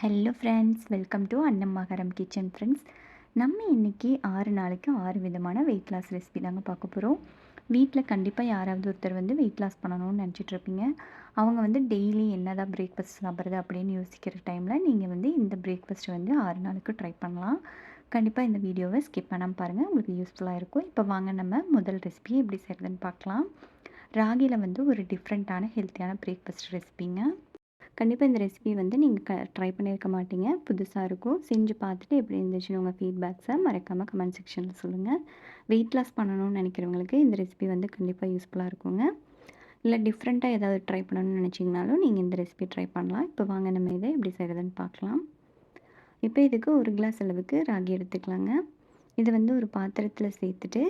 Hello friends welcome to Annamagaram kitchen friends நம்ம இன்றைக்கி ஆறு நாளைக்கு ஆறு விதமான வெயிட் லாஸ் ரெசிபி தாங்க பார்க்க போகிறோம் வீட்டில் கண்டிப்பாக யாராவது ஒருத்தர் வந்து வெயிட் லாஸ் பண்ணணும்னு நினச்சிட்ருப்பீங்க அவங்க வந்து டெய்லி என்ன தான் பிரேக்ஃபாஸ்ட் சாப்பிட்றது அப்படின்னு யோசிக்கிற டைமில் நீங்கள் வந்து இந்த பிரேக்ஃபாஸ்ட் வந்து ஆறு நாளுக்கு ட்ரை பண்ணலாம். கண்டிப்பாக இந்த வீடியோவை ஸ்கிப் பண்ணாமல் பாருங்கள் உங்களுக்கு யூஸ்ஃபுல்லாக இருக்கும். இப்போ வாங்க நம்ம முதல் ரெசிபியை எப்படி செய்கிறதுன்னு பார்க்கலாம். ராகியில் வந்து ஒரு டிஃப்ரெண்ட்டான ஹெல்த்தியான பிரேக்ஃபாஸ்ட் ரெசிபிங்க கண்டிப்பாக இந்த ரெசிபி வந்து நீங்கள் க ட்ரை பண்ணியிருக்க மாட்டீங்க. புதுசாக இருக்கும். செஞ்சு பார்த்துட்டு எப்படி இருந்துச்சுன்னு உங்கள் ஃபீட்பேக்ஸை மறக்காமல் கமெண்ட் செக்ஷனில் சொல்லுங்கள் வெயிட் லாஸ் பண்ணணும்னு நினைக்கிறவங்களுக்கு இந்த ரெசிபி வந்து கண்டிப்பாக யூஸ்ஃபுல்லாக இருக்குங்க. இல்லை டிஃப்ரெண்ட்டாக ஏதாவது ட்ரை பண்ணணும்னு நினச்சிங்கனாலும் நீங்கள் இந்த ரெசிபி ட்ரை பண்ணலாம். இப்போ வாங்க நம்ம இதை எப்படி செய்கிறதுன்னு பார்க்கலாம். இப்போ இதுக்கு ஒரு கிளாஸ் அளவுக்கு ராகி எடுத்துக்கலாங்க. இது வந்து ஒரு பாத்திரத்தில் சேர்த்துட்டு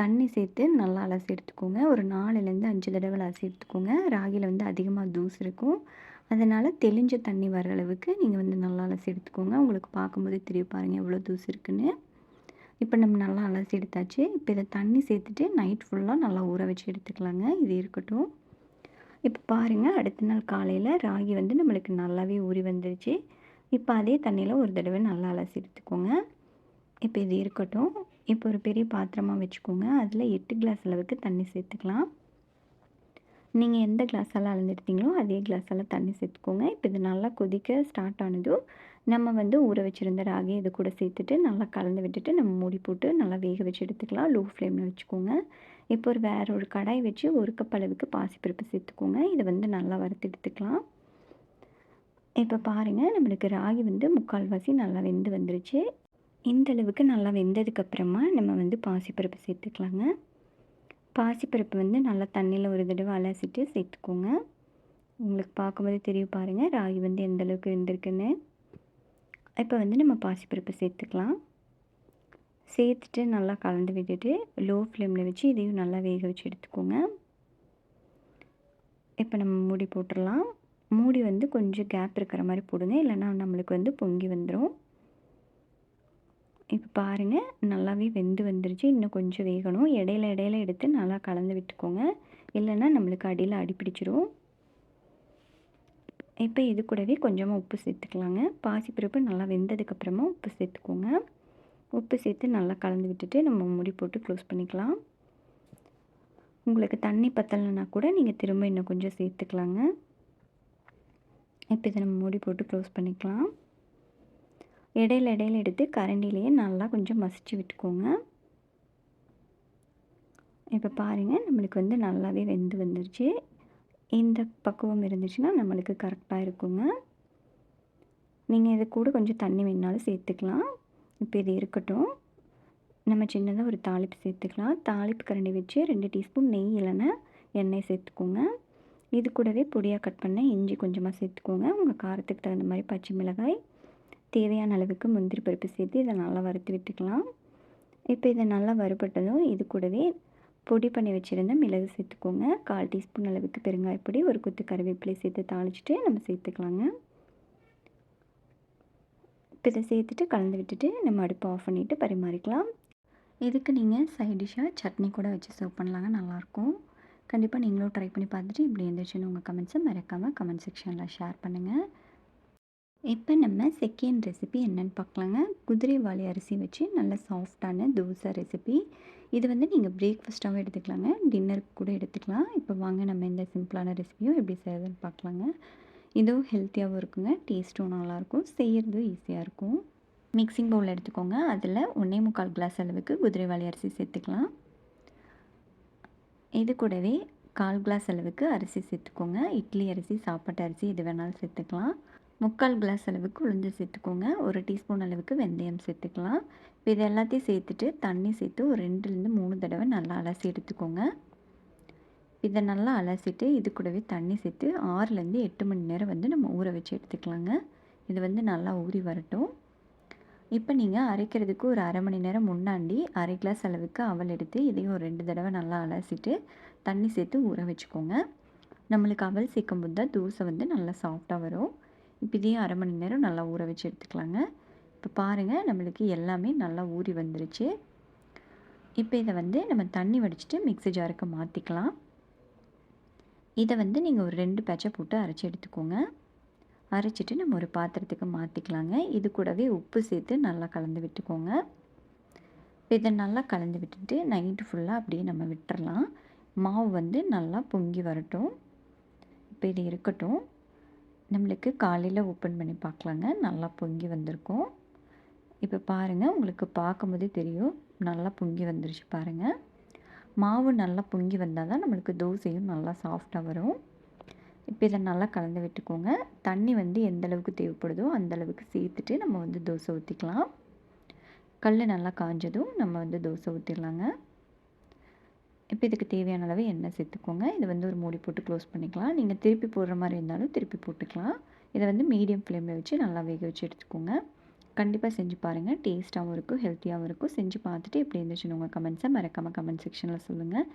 தண்ணி சேர்த்து நல்லா அலசி எடுத்துக்கோங்க. ஒரு நாலுலேருந்து அஞ்சு தடவை அலசி எடுத்துக்கோங்க. ராகியில் வந்து அதிகமாக தூசு இருக்கும். அதனால் தெளிஞ்ச தண்ணி வர அளவுக்கு நீங்கள் வந்து நல்லா அலசி எடுத்துக்கோங்க. உங்களுக்கு பார்க்கும்போது தெரியும் பாருங்கள் எவ்வளோ தூசு இருக்குன்னு. இப்போ நம்ம நல்லா அலசி எடுத்தாச்சு. இப்போ இதை தண்ணி சேர்த்துட்டு நைட் ஃபுல்லாக நல்லா ஊற வச்சு எடுத்துக்கலாங்க. இது இருக்கட்டும். இப்போ பாருங்கள் அடுத்த நாள் காலையில் ராகி வந்து நம்மளுக்கு நல்லாவே ஊறி வந்துருச்சு. இப்போ அதே தண்ணியில் ஒரு தடவை நல்லா அலசி எடுத்துக்கோங்க. இப்போ இது இருக்கட்டும். இப்போ ஒரு பெரிய பாத்திரமாக வச்சுக்கோங்க. அதில் எட்டு கிளாஸ் அளவுக்கு தண்ணி சேர்த்துக்கலாம். நீங்கள் எந்த கிளாஸால் அளந்தெடுத்தீங்களோ அதே கிளாஸால் தண்ணி சேர்த்துக்கோங்க. இப்போ இது நல்லா கொதிக்க ஸ்டார்ட் ஆனதும் நம்ம வந்து ஊற வச்சுருந்த ராகி இது கூட சேர்த்துட்டு நல்லா கலந்து விட்டுட்டு நம்ம மூடி போட்டு நல்லா வேக வச்சு எடுத்துக்கலாம். லோ ஃப்ளேமில் வச்சுக்கோங்க. இப்போ ஒரு வேறு ஒரு கடாய் வச்சு ஒரு கப் அளவுக்கு பாசிப்பருப்பு சேர்த்துக்கோங்க. இதை வந்து நல்லா வறுத்து எடுத்துக்கலாம். இப்போ பாருங்கள் நம்மளுக்கு ராகி வந்து முக்கால்வாசி நல்லா வெந்து வந்துருச்சு. இந்த அளவுக்கு நல்லா வெந்ததுக்கப்புறமா நம்ம வந்து பாசிப்பருப்பு சேர்த்துக்கலாங்க. பாசிப்பருப்பு வந்து நல்லா தண்ணியில் ஒரு தடவை அலசிட்டு சேர்த்துக்கோங்க. உங்களுக்கு பார்க்கும்போது தெரியும் பாருங்கள் ராகி வந்து எந்த அளவுக்கு வெந்திருக்குன்னு. இப்போ வந்து நம்ம பாசிப்பருப்பு சேர்த்துக்கலாம். சேர்த்துட்டு நல்லா கலந்து விட்டுட்டு லோ ஃப்ளேமில் வச்சு இதையும் நல்லா வேக வச்சு எடுத்துக்கோங்க. இப்போ நம்ம மூடி போட்டுடலாம். மூடி வந்து கொஞ்சம் கேப் இருக்கிற மாதிரி போடுங்க இல்லைன்னா நம்மளுக்கு வந்து பொங்கி வந்துடும் இப்போ பாருங்கள் நல்லாவே வெந்து வந்துருச்சு. இன்னும் கொஞ்சம் வேகணும். இடையில இடையில எடுத்து நல்லா கலந்து விட்டுக்கோங்க. இல்லைன்னா நம்மளுக்கு அடியில் அடிப்பிடிச்சிரும் இப்போ இது கூடவே கொஞ்சமாக உப்பு சேர்த்துக்கலாங்க. பாசிப்பருப்பு நல்லா வெந்ததுக்கப்புறமா உப்பு சேர்த்துக்கோங்க. உப்பு சேர்த்து நல்லா கலந்து விட்டுட்டு நம்ம முடி போட்டு க்ளோஸ் பண்ணிக்கலாம். உங்களுக்கு தண்ணி பத்தலைன்னா கூட நீங்கள் திரும்ப இன்னும் கொஞ்சம் சேர்த்துக்கலாங்க. இப்போ இதை நம்ம மூடி போட்டு க்ளோஸ் பண்ணிக்கலாம். இடையில இடையில எடுத்து கரண்டிலேயே நல்லா கொஞ்சம் மசிச்சு விட்டுக்கோங்க. இப்போ பாருங்கள் நம்மளுக்கு வந்து நல்லாவே வெந்து வந்துருச்சு. இந்த பக்குவம் இருந்துச்சுன்னா நம்மளுக்கு கரெக்டாக இருக்குங்க. நீங்கள் இது கூட கொஞ்சம் தண்ணி வேணாலும் சேர்த்துக்கலாம். இப்போ இது இருக்கட்டும். நம்ம சின்னதாக ஒரு தாளிப்பு சேர்த்துக்கலாம். தாளிப்பு கரண்டி வச்சு ரெண்டு டீஸ்பூன் நெய் இல்லைன்னா எண்ணெய் சேர்த்துக்கோங்க. இது கூடவே பொடியாக கட் பண்ண இஞ்சி கொஞ்சமாக சேர்த்துக்கோங்க. உங்கள் காரத்துக்கு தகுந்த மாதிரி பச்சை மிளகாய் தேவையான அளவுக்கு முந்திரி பருப்பு சேர்த்து இதை நல்லா வறுத்து விட்டுக்கலாம். இப்போ இதை நல்லா வறுபட்டதும் இது கூடவே பொடி பண்ணி வச்சுருந்த மிளகு சேர்த்துக்கோங்க. கால் டீஸ்பூன் அளவுக்கு பெருங்காயப்பொடி ஒரு குத்து கருவேப்பிலை சேர்த்து தாளிச்சிட்டு நம்ம சேர்த்துக்கலாங்க. இப்போ இதை சேர்த்துட்டு கலந்து விட்டுட்டு நம்ம அடுப்பு ஆஃப் பண்ணிவிட்டு பரிமாறிக்கலாம். இதுக்கு நீங்கள் சைட் டிஷ்ஷாக சட்னி கூட வச்சு சர்வ் பண்ணலாங்க நல்லாயிருக்கும் கண்டிப்பாக நீங்களும் ட்ரை பண்ணி பார்த்துட்டு இப்படி இருந்துச்சுன்னு உங்கள் கமெண்ட்ஸை மறக்காமல் கமெண்ட் செக்ஷனில் ஷேர் பண்ணுங்கள் இப்போ நம்ம செகண்ட் ரெசிபி என்னென்னு பார்க்கலாங்க. குதிரைவாளி அரிசி வச்சு நல்ல சாஃப்டான தோசை ரெசிபி இது வந்து நீங்கள் பிரேக்ஃபாஸ்ட்டாகவும் எடுத்துக்கலாங்க. டின்னருக்கு கூட எடுத்துக்கலாம். இப்போ வாங்க நம்ம இந்த சிம்பிளான ரெசிபியும் எப்படி செய்யறதுன்னு பார்க்கலாங்க. இதுவும் ஹெல்த்தியாகவும் இருக்குங்க. டேஸ்ட்டும் நல்லாயிருக்கும். செய்கிறது ஈஸியாக இருக்கும். மிக்சிங் பவுல் எடுத்துக்கோங்க. அதில் ஒன்றே முக்கால் கிளாஸ் அளவுக்கு குதிரைவாளி அரிசி சேர்த்துக்கலாம். இது கூடவே கால் கிளாஸ் அளவுக்கு அரிசி சேர்த்துக்கோங்க. இட்லி அரிசி சாப்பாட்டு அரிசி எது வேணாலும் சேர்த்துக்கலாம். முக்கால் கிளாஸ் அளவுக்கு உளுந்து சேர்த்துக்கோங்க. ஒரு டீஸ்பூன் அளவுக்கு வெந்தயம் சேர்த்துக்கலாம். இப்போ இது எல்லாத்தையும் சேர்த்துட்டு தண்ணி சேர்த்து ஒரு ரெண்டுலேருந்து மூணு தடவை நல்லா அலசி எடுத்துக்கோங்க. இதை நல்லா அலசிட்டு இது கூடவே தண்ணி சேர்த்து ஆறுலேருந்து எட்டு மணி நேரம் வந்து நம்ம ஊற வச்சு எடுத்துக்கலாங்க. இது வந்து நல்லா ஊறி வரட்டும். இப்போ நீங்கள் அரைக்கிறதுக்கு ஒரு அரை மணி நேரம் முன்னாடி அரை கிளாஸ் அளவுக்கு அவல் எடுத்து இதையும் ஒரு ரெண்டு தடவை நல்லா அலசிட்டு தண்ணி சேர்த்து ஊற வச்சுக்கோங்க. நம்மளுக்கு அவல் சேர்க்கும் போது தான் தோசை வந்து நல்லா சாஃப்டாக வரும். இப்போ இதையும் அரை மணி நேரம் நல்லா ஊற வச்சு எடுத்துக்கலாங்க. இப்போ பாருங்கள் நம்மளுக்கு எல்லாமே நல்லா ஊறி வந்துருச்சு. இப்போ இதை வந்து நம்ம தண்ணி வடிச்சிட்டு மிக்ஸி ஜாருக்கு மாற்றிக்கலாம் இதை வந்து நீங்கள் ஒரு ரெண்டு பேட்சை போட்டு அரைச்சி எடுத்துக்கோங்க. அரைச்சிட்டு நம்ம ஒரு பாத்திரத்துக்கு மாற்றிக்கலாங்க இது கூடவே உப்பு சேர்த்து நல்லா கலந்து விட்டுக்கோங்க. இப்போ இதை நல்லா கலந்து விட்டுட்டு நைட்டு ஃபுல்லாக அப்படியே நம்ம விட்டுறலாம். மாவு வந்து நல்லா பொங்கி வரட்டும். இப்போ இது இருக்கட்டும். நம்மளுக்கு காலையில் ஓப்பன் பண்ணி பார்க்கலாங்க நல்லா பொங்கி வந்திருக்கும். இப்போ பாருங்கள் உங்களுக்கு பார்க்கும்போதே தெரியும். நல்லா பொங்கி வந்துருச்சு பாருங்கள் மாவு நல்லா பொங்கி வந்தால் தான் நம்மளுக்கு தோசையும் நல்லா சாஃப்டாக வரும். இப்போ இதை நல்லா கலந்து விட்டுக்கோங்க. தண்ணி வந்து எந்த அளவுக்கு தேவைப்படுதோ அந்த அளவுக்கு சேர்த்துட்டு நம்ம வந்து தோசை ஊற்றிக்கலாம் கல் நல்லா காஞ்சதும் நம்ம வந்து தோசை ஊற்றிடலாங்க இப்போ இதுக்கு தேவையான அளவு எண்ணெய் சேர்த்துக்கோங்க. இதை வந்து ஒரு மூடி போட்டு க்ளோஸ் பண்ணிக்கலாம். நீங்கள் திருப்பி போடுற மாதிரி இருந்தாலும் திருப்பி போட்டுக்கலாம். இதை வந்து மீடியம் ஃப்ளேமில் வச்சு நல்லா வேக வச்சு எடுத்துக்கோங்க. கண்டிப்பாக செஞ்சு பாருங்கள் டேஸ்ட்டாகவும் இருக்கும் ஹெல்த்தியாகவும் இருக்கும். செஞ்சு பார்த்துட்டு எப்படி இருந்துச்சுன்னு உங்கள் கமெண்ட்ஸை மறக்காமல் கமெண்ட் செக்ஷனில் சொல்லுங்கள்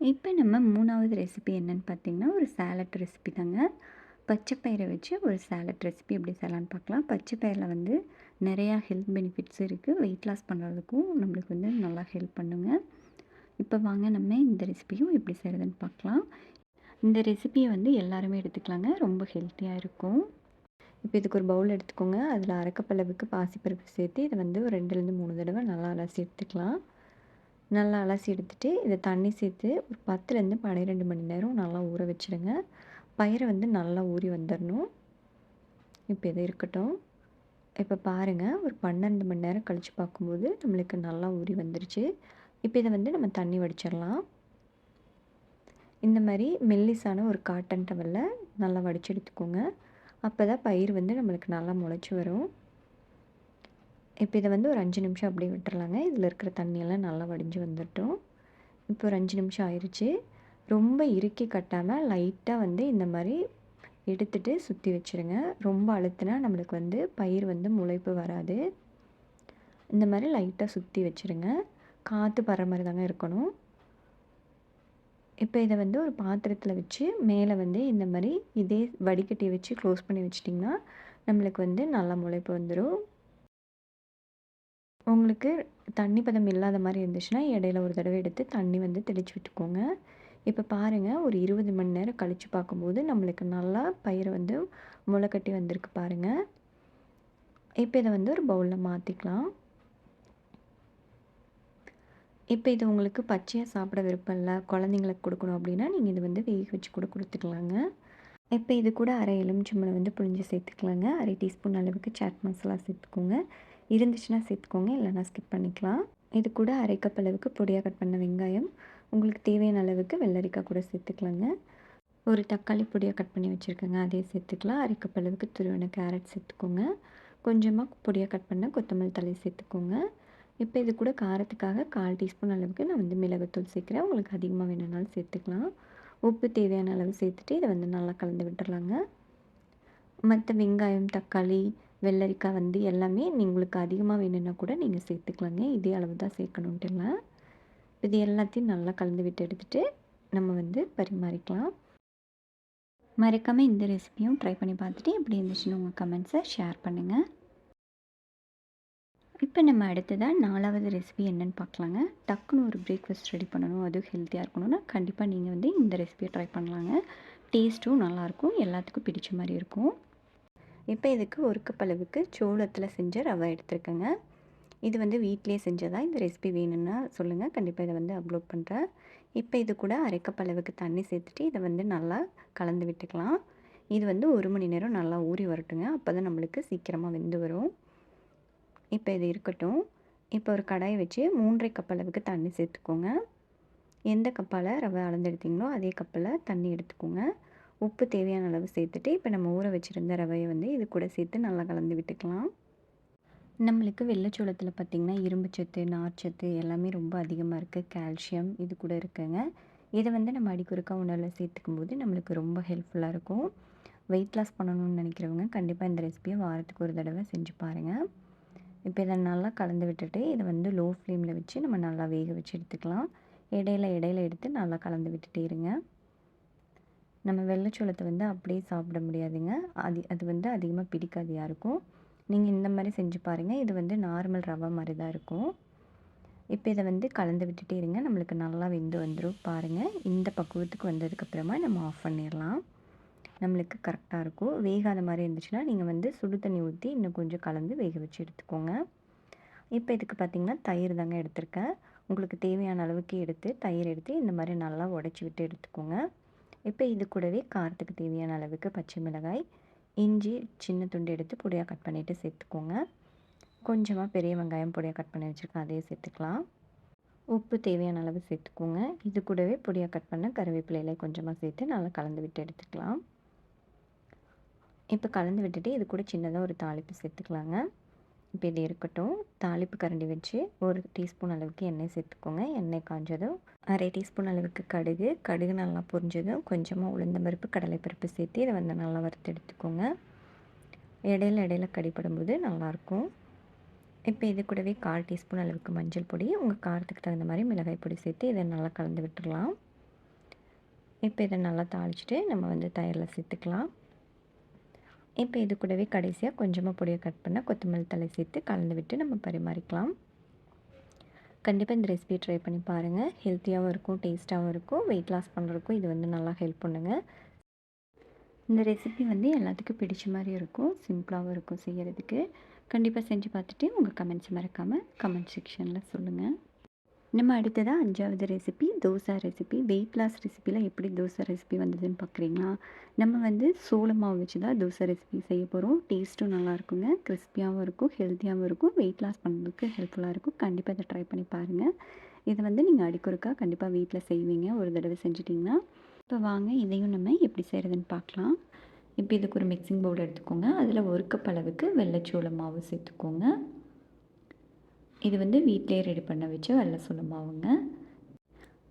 இப்போ நம்ம மூணாவது ரெசிபி என்னென்னு பார்த்தீங்கன்னா ஒரு சேலட் ரெசிபி தாங்க. பச்சைப்பயிரை வச்சு ஒரு சேலட் ரெசிபி எப்படி செய்யலான்னு பார்க்கலாம். பச்சைப்பயிரில் வந்து நிறையா ஹெல்த் பெனிஃபிட்ஸ் இருக்குது வெயிட் லாஸ் பண்ணுறதுக்கும் நம்மளுக்கு வந்து நல்லா ஹெல்ப் பண்ணுங்கள் இப்போ வாங்க நம்ம இந்த ரெசிபியும் எப்படி செய்கிறதுன்னு பார்க்கலாம். இந்த ரெசிபியை வந்து எல்லாருமே எடுத்துக்கலாங்க. ரொம்ப ஹெல்த்தியாக இருக்கும். இப்போ இதுக்கு ஒரு பவுல் எடுத்துக்கோங்க. அதில் அரைக்கப்பளவுக்கு பாசிப்பருப்பு சேர்த்து இதை வந்து ஒரு ரெண்டுலேருந்து மூணு தடவை நல்லா அலசி எடுத்துக்கலாம். நல்லா அலசி எடுத்துகிட்டு இதை தண்ணி சேர்த்து ஒரு பத்துலேருந்து பன்னிரெண்டு மணி நேரம் நல்லா ஊற வச்சுடுங்க. பயிரை வந்து நல்லா ஊறி வந்துடணும் இப்போ இது இருக்கட்டும். இப்போ பாருங்கள் ஒரு பன்னெண்டு மணி நேரம் கழித்து பார்க்கும்போது நம்மளுக்கு நல்லா ஊறி வந்துருச்சு. இப்போ இதை வந்து நம்ம தண்ணி வடிச்சிடலாம். இந்த மாதிரி மெல்லிசான ஒரு காட்டன் டவலில் நல்லா வடித்து எடுத்துக்கோங்க. அப்போ தான் பயிர் வந்து நம்மளுக்கு நல்லா முளைச்சி வரும். இப்போ இதை வந்து ஒரு அஞ்சு நிமிஷம் அப்படியே விட்டுறலாங்க. இதில் இருக்கிற தண்ணியெல்லாம் நல்லா வடிஞ்சு வந்துட்டோம். இப்போ ஒரு அஞ்சு நிமிஷம் ஆயிடுச்சு ரொம்ப இறுக்கி கட்டாமல் லைட்டாக வந்து இந்த மாதிரி எடுத்துகிட்டு சுற்றி வச்சுருங்க. ரொம்ப அழுத்தினா நம்மளுக்கு வந்து பயிர் வந்து முளைப்பு வராது. இந்த மாதிரி லைட்டாக சுற்றி வச்சுருங்க. காற்று வர மாதிரி தாங்க இருக்கணும். இப்போ இதை வந்து ஒரு பாத்திரத்தில் வச்சு மேலே வந்து இந்த மாதிரி இதே வடிகட்டியை வச்சு க்ளோஸ் பண்ணி வச்சிட்டிங்கன்னா நம்மளுக்கு வந்து நல்லா முளைப்பு வந்துடும் உங்களுக்கு தண்ணி பதம் இல்லாத மாதிரி இருந்துச்சுன்னா இடையில ஒரு தடவை எடுத்து தண்ணி வந்து தெளித்து விட்டுக்கோங்க. இப்போ பாருங்கள் ஒரு இருபது மணி நேரம் கழித்து பார்க்கும்போது நம்மளுக்கு நல்லா பயிரை வந்து முளைக்கட்டி வந்திருக்கு பாருங்கள் இப்போ இதை வந்து ஒரு பவுலில் மாற்றிக்கலாம் இப்போ இது உங்களுக்கு பச்சையாக சாப்பிட விருப்பம் இல்லை குழந்தைங்களுக்கு கொடுக்கணும் அப்படின்னா நீங்கள் இது வந்து வேக வச்சு கூட கொடுத்துக்கலாங்க. இப்போ இது கூட அரை எலுமிச்சம்பழம் வந்து புழிஞ்சு சேர்த்துக்கலாங்க. அரை டீஸ்பூன் அளவுக்கு சாட் மசாலா சேர்த்துக்கோங்க. இருந்துச்சுன்னா சேர்த்துக்கோங்க இல்லைனா ஸ்கிப் பண்ணிக்கலாம். இது கூட அரை கப் அளவுக்கு பொடியாக கட் பண்ண வெங்காயம். உங்களுக்கு தேவையான அளவுக்கு வெள்ளரிக்காய் கூட சேர்த்துக்கலாங்க. ஒரு தக்காளி பொடியாக கட் பண்ணி வச்சுருக்கேங்க அதே சேர்த்துக்கலாம். அரை கப் அளவுக்கு துருவின கேரட் சேர்த்துக்கோங்க. கொஞ்சமாக பொடியாக கட் பண்ண கொத்தமல்லி தலை சேர்த்துக்கோங்க. இப்போ இது கூட காரத்துக்காக கால் டீஸ்பூன் அளவுக்கு நான் வந்து மிளகுத்தூள் சேர்க்குறேன். உங்களுக்கு அதிகமாக வேணும்னாலும் சேர்த்துக்கலாம். உப்பு தேவையான அளவு சேர்த்துட்டு இதை வந்து நல்லா கலந்து விட்டுறலாங்க. மற்ற வெங்காயம் தக்காளி வெள்ளரிக்காய் வந்து எல்லாமே உங்களுக்கு அதிகமாக வேணும்னா கூட நீங்கள் சேர்த்துக்கலாங்க. இதே அளவு தான் சேர்க்கணுன்ட்டு இல்லை இது எல்லாத்தையும் நல்லா கலந்து விட்டு எடுத்துகிட்டு நம்ம வந்து பரிமாறிக்கலாம். மறக்காமல் இந்த ரெசிபியும் ட்ரை பண்ணி பார்த்துட்டு எப்படி இருந்துச்சுன்னு உங்கள் கமெண்ட்ஸை ஷேர் பண்ணுங்கள் இப்போ நம்ம அடுத்ததாக நாலாவது ரெசிபி என்னென்னு பார்க்கலாங்க. டக்குன்னு ஒரு பிரேக்ஃபாஸ்ட் ரெடி பண்ணணும். அதுவும் ஹெல்த்தியாக இருக்கணும்னா கண்டிப்பாக நீங்கள் வந்து இந்த ரெசிபியை ட்ரை பண்ணலாங்க. டேஸ்ட்டும் நல்லாயிருக்கும். எல்லாத்துக்கும் பிடிச்ச மாதிரி இருக்கும். இப்போ இதுக்கு ஒரு கப் அளவுக்கு சோளத்தில் செஞ்ச ரவை எடுத்துருக்கேங்க. இது வந்து வீட்டிலே செஞ்சதாக இந்த ரெசிபி வேணும்னா சொல்லுங்கள் கண்டிப்பாக இதை வந்து அப்லோட் பண்ணுறேன் இப்போ இது கூட அரை கப் அளவுக்கு தண்ணி சேர்த்துட்டு இதை வந்து நல்லா கலந்து விட்டுக்கலாம். இது வந்து ஒரு மணி நேரம் நல்லா ஊறி வரட்டுங்க. அப்போ தான் நம்மளுக்கு சீக்கிரமாக வெந்து வரும். இப்போ இது இருக்கட்டும். இப்போ ஒரு கடாயை வச்சு மூன்றரை கப் அளவுக்கு தண்ணி சேர்த்துக்கோங்க. எந்த கப்பால் ரவை அளந்தெடுத்தீங்களோ அதே கப்பில் தண்ணி எடுத்துக்கோங்க. உப்பு தேவையான அளவு சேர்த்துட்டு இப்போ நம்ம ஊற வச்சுருந்த ரவையை வந்து இது கூட சேர்த்து நல்லா கலந்து விட்டுக்கலாம். நம்மளுக்கு வெள்ளைச்சோளத்தில் பார்த்திங்கன்னா இரும்புச்சத்து நார்ச்சத்து எல்லாமே ரொம்ப அதிகமாக இருக்குது கால்சியம் இது கூட இருக்குங்க. இதை வந்து நம்ம அடிக்குறுக்கா உணவில் சேர்த்துக்கும் போது நம்மளுக்கு ரொம்ப ஹெல்ப்ஃபுல்லாக இருக்கும். வெயிட் லாஸ் பண்ணணும்னு நினைக்கிறவங்க கண்டிப்பாக இந்த ரெசிபியை வாரத்துக்கு ஒரு தடவை செஞ்சு பாருங்கள் இப்போ இதை நல்லா கலந்து விட்டுட்டு இதை வந்து லோ ஃப்ளேமில் வச்சு நம்ம நல்லா வேக வச்சு எடுத்துக்கலாம். இடையில இடையில எடுத்து நல்லா கலந்து விட்டுட்டே இருங்க. நம்ம வெள்ளைச்சோளத்தை வந்து அப்படியே சாப்பிட முடியாதுங்க. அது அது வந்து அதிகமாக பிடிக்காது யாருக்கும். நீங்கள் இந்த மாதிரி செஞ்சு பாருங்கள் இது வந்து நார்மல் ரவை மாதிரி தான் இருக்கும். இப்போ இதை வந்து கலந்து விட்டுட்டே இருங்க. நம்மளுக்கு நல்லா வெந்து வந்துடும் பாருங்கள் இந்த பக்குவத்துக்கு வந்ததுக்கப்புறமா நம்ம ஆஃப் பண்ணிடலாம். நம்மளுக்கு கரெக்டாக இருக்கும். வேகாத மாதிரி இருந்துச்சுன்னா நீங்கள் வந்து சுடு தண்ணி ஊற்றி இன்னும் கொஞ்சம் கலந்து வேக வச்சு எடுத்துக்கோங்க. இப்போ இதுக்கு பார்த்திங்கன்னா தயிர் தாங்க எடுத்திருக்கேன். உங்களுக்கு தேவையான அளவுக்கு எடுத்து தயிர் எடுத்து இந்த மாதிரி நல்லா உடச்சி விட்டு எடுத்துக்கோங்க. இப்போ இது கூடவே காரத்துக்கு தேவையான அளவுக்கு பச்சை மிளகாய் இஞ்சி சின்ன துண்டு எடுத்து பொடியாக கட் பண்ணிவிட்டு சேர்த்துக்கோங்க. கொஞ்சமாக பெரிய வெங்காயம் பொடியாக கட் பண்ணி வச்சுருக்கேன் அதையே சேர்த்துக்கலாம். உப்பு தேவையான அளவு சேர்த்துக்கோங்க. இது கூடவே பொடியாக கட் பண்ண கருவேப்பிலையில கொஞ்சமாக சேர்த்து நல்லா கலந்து விட்டு எடுத்துக்கலாம். இப்போ கலந்து விட்டுட்டு இது கூட சின்னதாக ஒரு தாளிப்பு சேர்த்துக்கலாங்க. இப்போ இது இருக்கட்டும். தாளிப்பு கரண்டி வச்சு ஒரு டீஸ்பூன் அளவுக்கு எண்ணெய் சேர்த்துக்கோங்க. எண்ணெய் காஞ்சதும் அரை டீஸ்பூன் அளவுக்கு கடுகு. கடுகு நல்லா பொரிஞ்சதும் கொஞ்சமாக உளுந்த பருப்பு கடலைப்பருப்பு சேர்த்து இதை வந்து நல்லா வறுத்து எடுத்துக்கோங்க. இடையில இடையில கடிப்படும் போது நல்லாயிருக்கும். இப்போ இது கூடவே கால் டீஸ்பூன் அளவுக்கு மஞ்சள் பொடி உங்கள் காரத்துக்கு தகுந்த மாதிரி மிளகாய் பொடி சேர்த்து இதை நல்லா கலந்து விட்டுடலாம் இப்போ இதை நல்லா தாளிச்சிட்டு நம்ம வந்து தயிரில் சேர்த்துக்கலாம். இப்போ இது கூடவே கடைசியாக கொஞ்சமாக பொடியை கட் பண்ண கொத்தமல்லி தலை சேர்த்து கலந்து விட்டு நம்ம பரிமாறிக்கலாம். கண்டிப்பாக இந்த ரெசிபியை ட்ரை பண்ணி பாருங்கள் ஹெல்த்தியாகவும் இருக்கும் டேஸ்ட்டாகவும் இருக்கும் வெயிட் லாஸ் பண்ணுறதுக்கும் இது வந்து நல்லா ஹெல்ப் பண்ணுங்க. இந்த ரெசிபி வந்து எல்லாத்துக்கும் பிடிச்ச மாதிரி இருக்கும் சிம்பிளாகவும் இருக்கும் செய்கிறதுக்கு கண்டிப்பாக செஞ்சு பார்த்துட்டு உங்கள் கமெண்ட்ஸ் மறக்காமல் கமெண்ட் செக்ஷனில் சொல்லுங்கள் நம்ம அடுத்ததாக அஞ்சாவது recipe dosa recipe weight loss ரெசிப்பியில் எப்படி தோசை ரெசிபி வந்ததுன்னு பார்க்குறீங்களா நம்ம வந்து சோள மாவு வச்சு தான் தோசை ரெசிபி செய்ய போகிறோம் டேஸ்ட்டும் நல்லா இருக்குங்க. கிறிஸ்பியாகவும் இருக்கும் ஹெல்த்தியாகவும் இருக்கும். வெயிட் லாஸ் பண்ணுறதுக்கு ஹெல்ப்ஃபுல்லாக இருக்கும். கண்டிப்பாக இதை ட்ரை பண்ணி பாருங்கள் இதை வந்து நீங்கள் அடிக்கொருக்கா கண்டிப்பாக வீட்டில் செய்வீங்க. ஒரு தடவை செஞ்சிட்டிங்கன்னா இப்போ வாங்க இதையும் நம்ம எப்படி செய்கிறதுன்னு பார்க்கலாம் இப்போ இதுக்கு ஒரு மிக்சிங் பவுல் எடுத்துக்கோங்க. அதில் ஒரு கப் அளவுக்கு வெள்ளைச்சோள மாவு சேர்த்துக்கோங்க. இது வந்து வீட்டிலே ரெடி பண்ண வச்ச வரல சோள மாவுங்க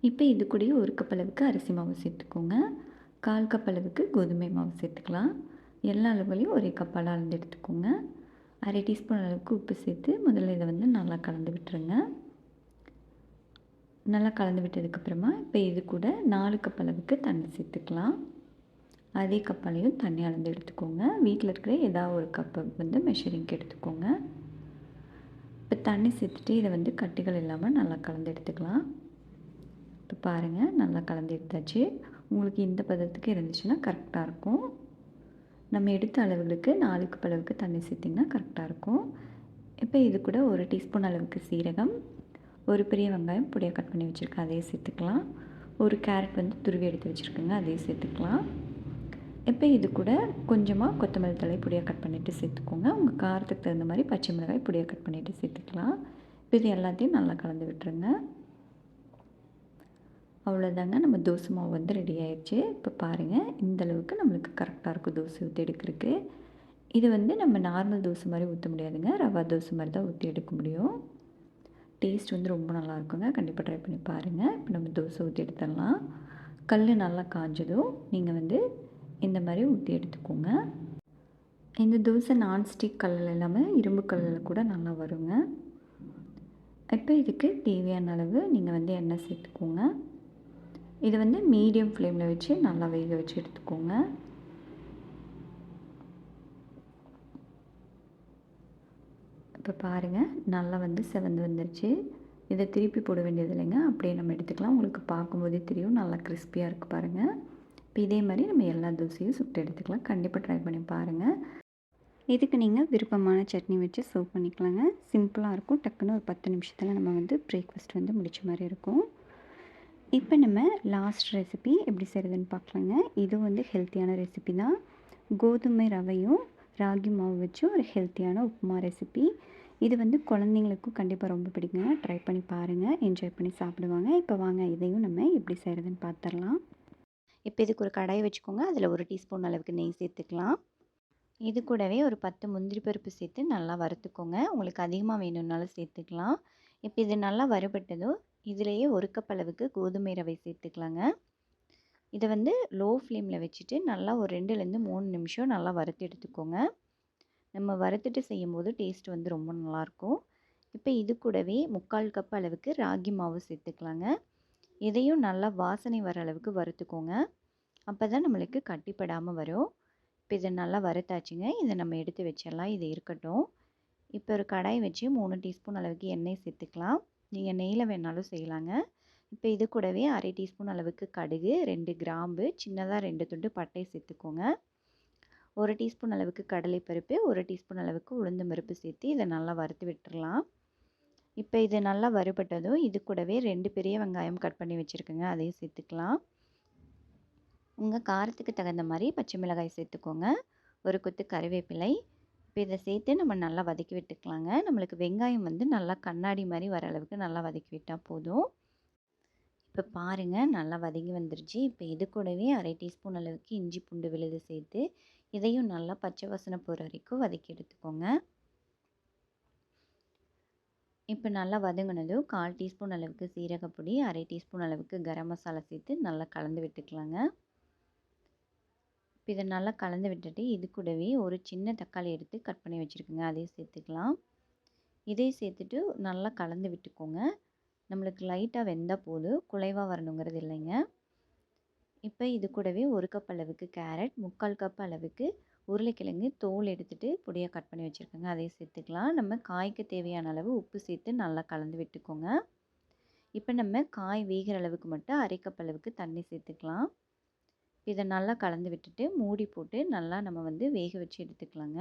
இப்போ இது கூடயே ஒரு கப் அளவுக்கு அரிசி மாவு சேர்த்துக்கோங்க. கால் கப் அளவுக்கு கோதுமை மாவு சேர்த்துக்கலாம். எல்லா அளவுலையும் ஒரே கப்பால் அளந்து எடுத்துக்கோங்க. அரை டீஸ்பூன் அளவுக்கு உப்பு சேர்த்து முதல்ல இதை வந்து நல்லா கலந்து விட்டுருங்க. நல்லா கலந்து விட்டதுக்கப்புறமா இப்போ இது கூட நாலு கப் அளவுக்கு தண்ணி சேர்த்துக்கலாம். அதே கப்பாலையும் தண்ணி அளந்து எடுத்துக்கோங்க. வீட்டில் இருக்கிற ஏதாவது ஒரு கப்பை வந்து மெஷரிங்க்கு எடுத்துக்கோங்க. இப்போ தண்ணி சேர்த்துட்டு இதை வந்து கட்டிகள் இல்லாமல் நல்லா கலந்து எடுத்துக்கலாம். இப்போ பாருங்கள் நல்லா கலந்து எடுத்தாச்சு. உங்களுக்கு இந்த பதத்துக்கு இருந்துச்சுன்னா கரெக்டாக இருக்கும். நம்ம எடுத்த அளவுகளுக்கு நாலுக்கு அளவுக்கு தண்ணி சேர்த்திங்கன்னா கரெக்டாக இருக்கும். இப்போ இது கூட ஒரு டீஸ்பூன் அளவுக்கு சீரகம் ஒரு பெரிய வெங்காயம் பொடியாக கட் பண்ணி வச்சுருக்கேன் அதையே சேர்த்துக்கலாம். ஒரு கேரட் வந்து துருவி எடுத்து வச்சுருக்கேங்க அதையும் சேர்த்துக்கலாம். இப்போ இது கூட கொஞ்சமாக கொத்தமல்லி தலை பொடியாக கட் பண்ணிவிட்டு சேர்த்துக்கோங்க. உங்கள் காரத்துக்கு தகுந்த மாதிரி பச்சை மிளகாய் பொடியாக கட் பண்ணிவிட்டு சேர்த்துக்கலாம். இப்போ இது எல்லாத்தையும் நல்லா கலந்து விட்டுருங்க. அவ்வளோதாங்க நம்ம தோசை மாவு வந்து ரெடி ஆயிடுச்சு இப்போ பாருங்கள் இந்த அளவுக்கு நம்மளுக்கு கரெக்டாக இருக்கும் தோசை ஊற்றி எடுக்கிறதுக்கு. இது வந்து நம்ம நார்மல் தோசை மாதிரி ஊற்ற முடியாதுங்க. ரவா தோசை மாதிரி தான் ஊற்றி எடுக்க முடியும். டேஸ்ட் வந்து ரொம்ப நல்லா இருக்குங்க. கண்டிப்பாக ட்ரை பண்ணி பாருங்கள் இப்போ நம்ம தோசை ஊற்றி எடுத்துடலாம். கல் நல்லா காஞ்சதும் நீங்கள் வந்து இந்த மாதிரி ஊற்றி எடுத்துக்கோங்க. இந்த தோசை நான்ஸ்டிக் கல்லில் இல்லாமல் இரும்பு கல்லில் கூட நல்லா வருங்க. இப்போ இதுக்கு தேவையான அளவு நீங்கள் வந்து எண்ணெய் சேர்த்துக்கோங்க. இது வந்து மீடியம் ஃப்ளேமில் வச்சு நல்லா வேக வச்சு எடுத்துக்கோங்க. இப்போ பாருங்கள் நல்லா வந்து செவந்து வந்துருச்சு. இதை திருப்பி போட வேண்டியது இல்லைங்க. அப்படியே நம்ம எடுத்துக்கலாம். உங்களுக்கு பார்க்கும்போதே தெரியும். நல்லா கிறிஸ்பியாக இருக்குது பாருங்கள் இப்போ இதே மாதிரி நம்ம எல்லா தோசையும் சுட்டு எடுத்துக்கலாம். கண்டிப்பாக ட்ரை பண்ணி பாருங்கள் இதுக்கு நீங்கள் விருப்பமான சட்னி வச்சு சர்வ் பண்ணிக்கலாங்க. சிம்பிளாக இருக்கும். டக்குன்னு ஒரு பத்து நிமிஷத்தில் நம்ம வந்து பிரேக்ஃபாஸ்ட் வந்து முடித்த மாதிரி இருக்கும். இப்போ நம்ம லாஸ்ட் ரெசிபி எப்படி செய்கிறதுன்னு பார்க்கலாங்க. இது வந்து ஹெல்த்தியான ரெசிபி தான். கோதுமை ரவையும் ராகி மாவு வச்சு ஒரு ஹெல்த்தியான உப்புமா ரெசிபி இது வந்து குழந்தைங்களுக்கும் கண்டிப்பாக ரொம்ப பிடிக்குங்க. ட்ரை பண்ணி பாருங்கள் என்ஜாய் பண்ணி சாப்பிடுவாங்க. இப்போ வாங்க இதையும் நம்ம எப்படி செய்கிறதுன்னு பார்த்துடலாம் இப்போ இதுக்கு ஒரு கடாய் வச்சுக்கோங்க. அதில் ஒரு டீஸ்பூன் அளவுக்கு நெய் சேர்த்துக்கலாம். இது கூடவே ஒரு பத்து முந்திரி பருப்பு சேர்த்து நல்லா வறுத்துக்கோங்க. உங்களுக்கு அதிகமாக வேணும்னாலும் சேர்த்துக்கலாம். இப்போ இது நல்லா வறுபட்டதும் இதிலேயே ஒரு கப் அளவுக்கு கோதுமை ரவை சேர்த்துக்கலாங்க. இதை வந்து லோ ஃப்ளேமில் வச்சுட்டு நல்லா ஒரு ரெண்டுலேருந்து மூணு நிமிஷம் நல்லா வறுத்து எடுத்துக்கோங்க. நம்ம வறுத்துட்டு செய்யும்போது டேஸ்ட் வந்து ரொம்ப நல்லாயிருக்கும். இப்போ இது கூடவே முக்கால் கப் அளவுக்கு ராகி மாவு சேர்த்துக்கலாங்க. இதையும் நல்லா வாசனை வர அளவுக்கு வறுத்துக்கோங்க. அப்போ தான் நம்மளுக்கு கட்டிப்படாமல் வரும். இப்போ இதை நல்லா வறுத்தாச்சுங்க. இதை நம்ம எடுத்து வச்சிடலாம். இது இருக்கட்டும். இப்போ ஒரு கடாய் வச்சு மூணு டீஸ்பூன் அளவுக்கு எண்ணெய் சேர்த்துக்கலாம். நீங்கள் நெய்யில் வேணாலும் செய்யலாங்க. இப்போ இது கூடவே அரை டீஸ்பூன் அளவுக்கு கடுகு ரெண்டு கிராம்பு சின்னதாக ரெண்டு துண்டு பட்டை சேர்த்துக்கோங்க. ஒரு டீஸ்பூன் அளவுக்கு கடலைப்பருப்பு ஒரு டீஸ்பூன் அளவுக்கு உளுந்தம் பருப்பு சேர்த்து இதை நல்லா வறுத்து விட்டுடலாம் இப்போ இது நல்லா வறுபட்டதும் இது கூடவே ரெண்டு பெரிய வெங்காயம் கட் பண்ணி வச்சுருக்கேங்க. அதையும் சேர்த்துக்கலாம். உங்கள் காரத்துக்கு தகுந்த மாதிரி பச்சை மிளகாய் சேர்த்துக்கோங்க. ஒரு கொத்து கருவேப்பிலை. இப்போ இதை சேர்த்து நம்ம நல்லா வதக்கி விட்டுக்கலாங்க. நம்மளுக்கு வெங்காயம் வந்து நல்லா கண்ணாடி மாதிரி வர அளவுக்கு நல்லா வதக்கி விட்டால் போதும். இப்போ பாருங்கள் நல்லா வதங்கி வந்துருச்சு. இப்போ இது கூடவே அரை டீஸ்பூன் அளவுக்கு இஞ்சி பூண்டு விழுது சேர்த்து இதையும் நல்லா பச்சை வசனை போகிற வரைக்கும் வதக்கி எடுத்துக்கோங்க. இப்போ நல்லா வதங்கினதும் கால் டீஸ்பூன் அளவுக்கு சீரகப்பொடி அரை டீஸ்பூன் அளவுக்கு கரம் மசாலா சேர்த்து நல்லா கலந்து விட்டுக்கலாங்க. இப்போ இதை நல்லா கலந்து விட்டுட்டு இது கூடவே ஒரு சின்ன தக்காளி எடுத்து கட் பண்ணி வச்சுருக்குங்க. அதையும் சேர்த்துக்கலாம். இதையும் சேர்த்துட்டு நல்லா கலந்து விட்டுக்கோங்க. நம்மளுக்கு லைட்டாக வெந்தால் போதும். குலைவாக வரணுங்கிறது இல்லைங்க. இப்போ இது கூடவே ஒரு கப் அளவுக்கு கேரட் முக்கால் கப் அளவுக்கு உருளைக்கிழங்கு தோல் எடுத்துகிட்டு பொடியாக கட் பண்ணி வச்சுருக்கோங்க. அதையும் சேர்த்துக்கலாம். நம்ம காய்க்கு தேவையான அளவு உப்பு சேர்த்து நல்லா கலந்து விட்டுக்கோங்க. இப்போ நம்ம காய் வேகிற அளவுக்கு மட்டும் அரைக்கப் அளவுக்கு தண்ணி சேர்த்துக்கலாம். இதை நல்லா கலந்து விட்டுட்டு மூடி போட்டு நல்லா நம்ம வந்து வேக வச்சு எடுத்துக்கலாங்க.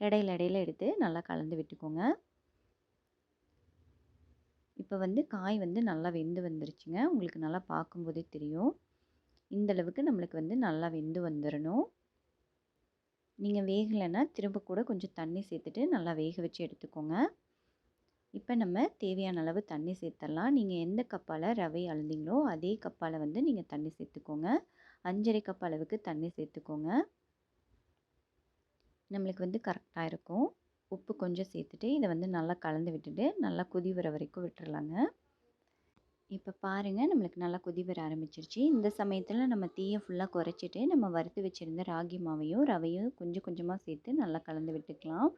இடையில இடையில எடுத்து நல்லா கலந்து விட்டுக்கோங்க. இப்போ வந்து காய் வந்து நல்லா வெந்து வந்துருச்சுங்க. உங்களுக்கு நல்லா பார்க்கும்போதே தெரியும். இந்தளவுக்கு நம்மளுக்கு வந்து நல்லா வெந்து வந்துடணும் நீங்கள் வேகலைன்னா திரும்ப கூட கொஞ்சம் தண்ணி சேர்த்துட்டு நல்லா வேக வச்சு எடுத்துக்கோங்க. இப்போ நம்ம தேவையான அளவு தண்ணி சேர்த்துடலாம் நீங்கள் எந்த கப்பால் ரவை அழுந்தீங்களோ அதே கப்பால் வந்து நீங்கள் தண்ணி சேர்த்துக்கோங்க. அஞ்சரை கப் அளவுக்கு தண்ணி சேர்த்துக்கோங்க. நம்மளுக்கு வந்து கரெக்டாக இருக்கும். உப்பு கொஞ்சம் சேர்த்துட்டு இதை வந்து நல்லா கலந்து விட்டுட்டு நல்லா கொதி வர வரைக்கும் விட்டுறலாங்க. இப்போ பாருங்கள் நம்மளுக்கு நல்லா கொதி வர ஆரம்பிச்சிருச்சு. இந்த சமயத்தில் நம்ம தீயை ஃபுல்லாக குறைச்சிட்டு நம்ம வறுத்து வச்சுருந்த ராகி மாவையும் ரவையும் கொஞ்சம் கொஞ்சமாக சேர்த்து நல்லா கலந்து விட்டுக்கலாம்.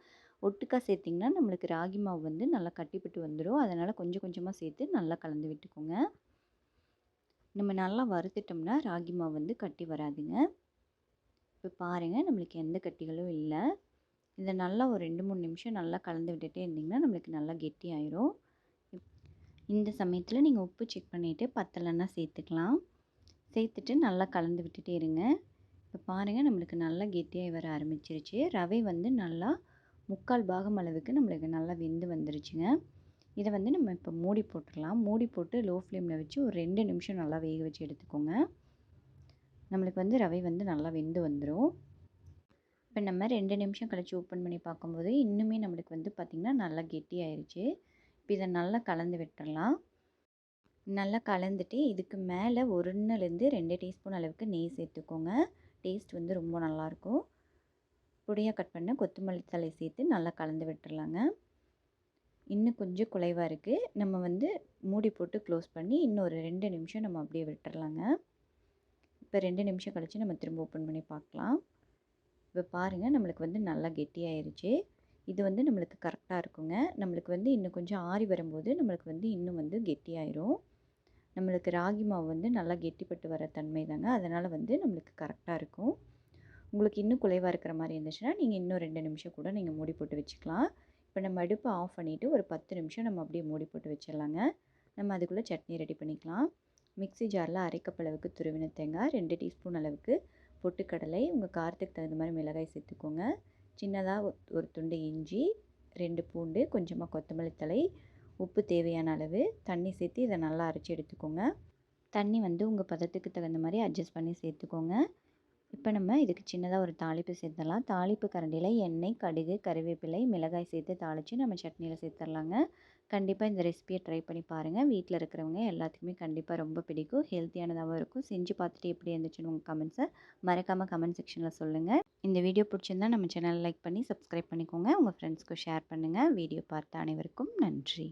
ஒட்டுக்காக சேர்த்திங்கன்னா நம்மளுக்கு ராகி மாவு வந்து நல்லா கட்டிப்பட்டு வந்துடும் அதனால் கொஞ்சம் கொஞ்சமாக சேர்த்து நல்லா கலந்து விட்டுக்கோங்க. நம்ம நல்லா வறுத்துட்டோம்னா ராகி மாவு வந்து கட்டி வராதுங்க. இப்போ பாருங்கள் நம்மளுக்கு எந்த கட்டிகளும் இல்லை. இதை நல்லா ஒரு ரெண்டு மூணு நிமிஷம் நல்லா கலந்து விட்டுட்டே இருந்திங்கன்னா நம்மளுக்கு நல்லா கெட்டி ஆயிரும் இந்த சமயத்தில் நீங்கள் உப்பு செக் பண்ணிவிட்டு பத்தலைன்னா சேர்த்துக்கலாம். சேர்த்துட்டு நல்லா கலந்து விட்டுட்டே இருங்க. இப்போ பாருங்கள் நம்மளுக்கு நல்லா கெட்டியாக வர ஆரம்பிச்சிருச்சு. ரவை வந்து நல்லா முக்கால் பாகம் அளவுக்கு நம்மளுக்கு நல்லா வெந்து வந்துருச்சுங்க. இதை வந்து நம்ம இப்போ மூடி போட்டுடலாம். மூடி போட்டு லோ ஃப்ளேமில் வச்சு ஒரு ரெண்டு நிமிஷம் நல்லா வேக வச்சு எடுத்துக்கோங்க. நம்மளுக்கு வந்து ரவை வந்து நல்லா வெந்து வந்துடும் இப்போ நம்ம ரெண்டு நிமிஷம் கழித்து ஓப்பன் பண்ணி பார்க்கும்போது இன்னுமே நம்மளுக்கு வந்து பார்த்திங்கன்னா நல்லா கெட்டி ஆயிடுச்சு இப்போ இதை நல்லா கலந்து விட்டுடலாம் நல்லா கலந்துட்டு இதுக்கு மேலே ஒன்றுலேருந்து ரெண்டு டீஸ்பூன் அளவுக்கு நெய் சேர்த்துக்கோங்க. டேஸ்ட் வந்து ரொம்ப நல்லாயிருக்கும் பொடியாக கட் பண்ண கொத்தமல்லி தலை சேர்த்து நல்லா கலந்து விட்டுடலாங்க இன்னும் கொஞ்சம் குலைவாக இருக்குது நம்ம வந்து மூடி போட்டு க்ளோஸ் பண்ணி இன்னும் ஒரு ரெண்டு நிமிஷம் நம்ம அப்படியே விட்டுடலாங்க இப்போ ரெண்டு நிமிஷம் கழித்து நம்ம திரும்ப ஓப்பன் பண்ணி பார்க்கலாம். இப்போ பாருங்கள் நம்மளுக்கு வந்து நல்லா கெட்டியாயிருச்சு. இது வந்து நம்மளுக்கு கரெக்டாக இருக்குங்க. நம்மளுக்கு வந்து இன்னும் கொஞ்சம் ஆறி வரும்போது நம்மளுக்கு வந்து இன்னும் வந்து கெட்டியாயிரும். நம்மளுக்கு ராகி மாவு வந்து நல்லா கெட்டிப்பட்டு வர தன்மை தாங்க. அதனால் வந்து நம்மளுக்கு கரெக்டாக இருக்கும். உங்களுக்கு இன்னும் குலைவாக இருக்கிற மாதிரி இருந்துச்சுன்னா நீங்கள் இன்னும் ரெண்டு நிமிஷம் கூட நீங்கள் மூடி போட்டு வச்சுக்கலாம். இப்போ நம்ம அடுப்பை ஆஃப் பண்ணிவிட்டு ஒரு பத்து நிமிஷம் நம்ம அப்படியே மூடி போட்டு வச்சிடலாங்க. நம்ம அதுக்குள்ளே சட்னி ரெடி பண்ணிக்கலாம். மிக்ஸி ஜாரில் அரைக்கப்பளவுக்கு துருவின தேங்காய் ரெண்டு டீஸ்பூன் அளவுக்கு பொட்டுக்கடலை உங்கள் காரத்துக்கு தகுந்த மாதிரி மிளகாய் சேர்த்துக்கோங்க. சின்னதாக ஒரு துண்டு இஞ்சி ரெண்டு பூண்டு கொஞ்சமாக கொத்தமல்லி தழை உப்பு தேவையான அளவு தண்ணி சேர்த்து இதை நல்லா அரைச்சி எடுத்துக்கோங்க. தண்ணி வந்து உங்கள் பதத்துக்கு தகுந்த மாதிரி அட்ஜஸ்ட் பண்ணி சேர்த்துக்கோங்க. இப்போ நம்ம இதுக்கு சின்னதாக ஒரு தாளிப்பு சேர்த்துடலாம். தாளிப்பு கரண்டியில் எண்ணெய் கடுகு கருவேப்பிலை மிளகாய் சேர்த்து தாளித்து நம்ம சட்னியில் சேர்த்துடலாங்க. கண்டிப்பாக இந்த ரெசிபியை ட்ரை பண்ணி பாருங்கள் வீட்டில் இருக்கிறவங்க எல்லாத்துக்குமே கண்டிப்பாக ரொம்ப பிடிக்கும். ஹெல்த்தியானதாகவும் இருக்கும். செஞ்சு பார்த்துட்டு எப்படி இருந்துச்சுன்னு உங்கள் கமெண்ட்ஸை மறக்காமல் கமெண்ட் செக்ஷனில் சொல்லுங்கள் இந்த வீடியோ பிடிச்சிருந்தா நம்ம சேனலை லைக் பண்ணி சப்ஸ்கிரைப் பண்ணிக்கோங்க. உங்கள் ஃப்ரெண்ட்ஸ்க்கு ஷேர் பண்ணுங்கள் வீடியோ பார்த்த அனைவருக்கும் நன்றி.